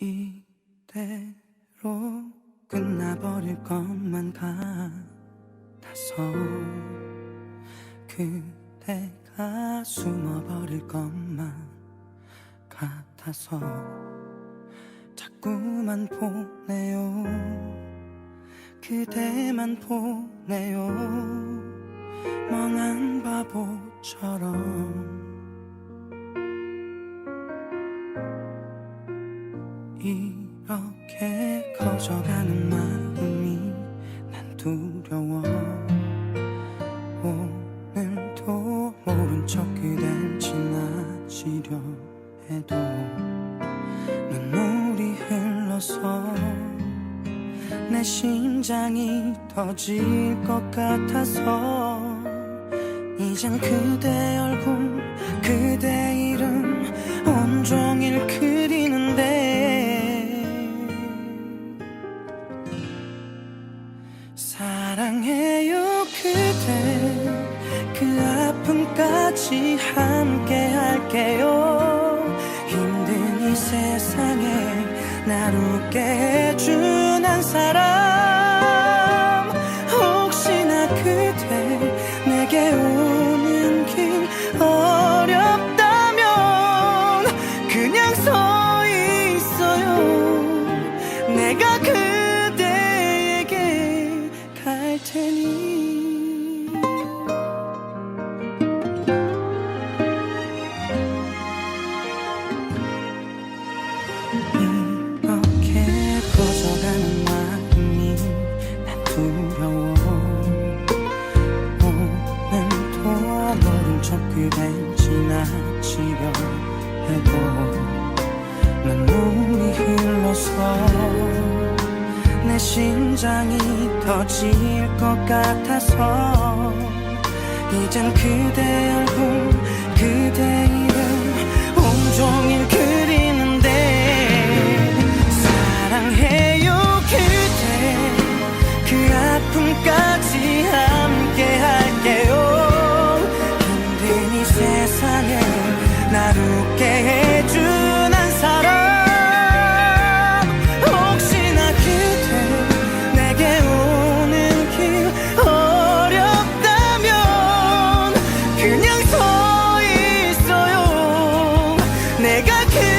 이대로 끝나버릴 것만 같아서 그대가 숨어버릴 것만 같아서 자꾸만 보내요. 그대만 보내요. 멍한 바보처럼 이렇게 커져가는 마음이 난 두려워. 오늘도 모른 척 그댈 지나치려 해도 눈물이 흘러서 내 심장이 터질 것 같아서 이젠 그대 얼굴 그대 이름 온종일 그 아픔까지 함께 할게요. 힘든 이 세상에 날 웃게 해준 한 사람 혹시나 그대 그댈 지나치려 해도 눈물이 흘러서 내 심장이 터질 것 같아서 이젠 그대 얼굴 그대 이름 온종일 그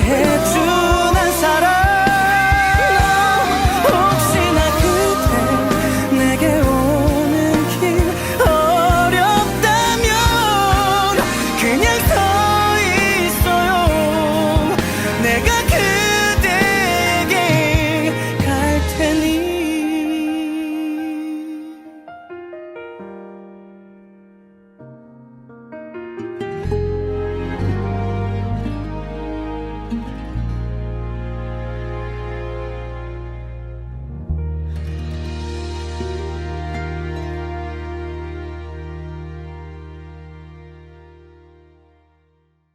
head